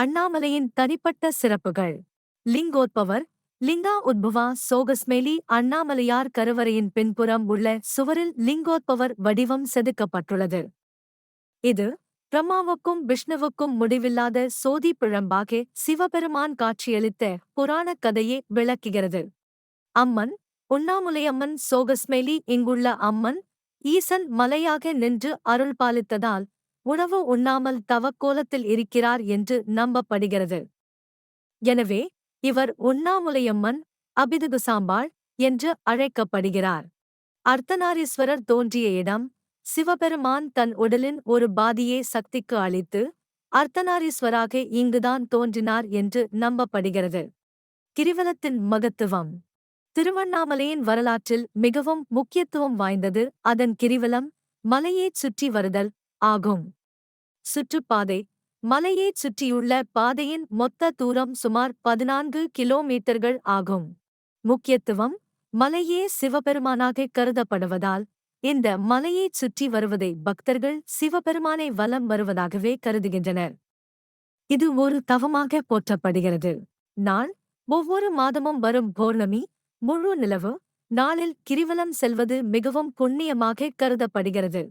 அண்ணாமலையின் தனிப்பட்ட சிறப்புகள். லிங்கோத்பவர் லிங்கா உத்பவா சோகஸ்மேலி அண்ணாமலையார் கருவறையின் பின்புறம் உள்ள சுவரில் லிங்கோத்பவர் வடிவம் செதுக்கப்பட்டுள்ளது. இது பிரம்மாவுக்கும் விஷ்ணுவுக்கும் முடிவில்லாத சோதி பிழம்பாக சிவபெருமான் காட்சியளித்த புராணக் கதையை விளக்குகிறது. அம்மன் உண்ணாமுலையம்மன் சோகஸ்மேலி இங்குள்ள அம்மன் ஈசன் மலையாக நின்று அருள் பாலித்ததால் உணவு உண்ணாமல் தவக்கோலத்தில் இருக்கிறார் என்று நம்பப்படுகிறது. எனவே இவர் உண்ணாமுலையம்மன் அபிதுகுசாம்பாள் என்று அழைக்கப்படுகிறார். அர்த்தநாரீஸ்வரர் தோன்றிய இடம் சிவபெருமான் தன் உடலின் ஒரு பாதியை சக்திக்கு அளித்து அர்த்தநாரீஸ்வராக இங்குதான் தோன்றினார் என்று நம்பப்படுகிறது. கிரிவலத்தின் மகத்துவம். திருவண்ணாமலையின் வரலாற்றில் மிகவும் முக்கியத்துவம் வாய்ந்தது அதன் கிரிவலம் மலையைச் சுற்றி வருதல் ஆகும். சுற்றுப்பாதை. மலையைச் சுற்றியுள்ள பாதையின் மொத்த தூரம் சுமார் பதினான்கு கிலோமீட்டர்கள் ஆகும். முக்கியத்துவம் மலையே சிவபெருமானாக கருதப்படுவதால் இந்த மலையைச் சுற்றி வருவதை பக்தர்கள் சிவபெருமானை வலம் வருவதாகவே கருதுகின்றனர். இது ஒரு தவமாக போற்றப்படுகிறது. நான் ஒவ்வொரு மாதமும் வரும் பௌர்ணமி முழு நிலவு நாளில் கிரிவலம் செல்வது மிகவும் புண்ணியமாக கருதப்படுகிறது.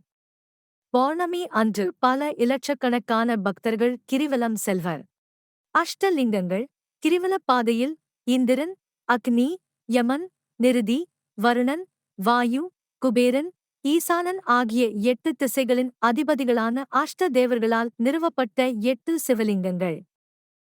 பௌர்ணமி அன்று பல இலட்சக்கணக்கான பக்தர்கள் கிரிவலம் செல்வர். அஷ்டலிங்கங்கள் கிரிவலப் பாதையில் இந்திரன் அக்னி யமன் நிருதி வருணன் வாயு குபேரன் ஈசானன் ஆகிய எட்டு திசைகளின் அதிபதிகளான அஷ்ட தேவர்களால் நிறுவப்பட்ட எட்டு சிவலிங்கங்கள்.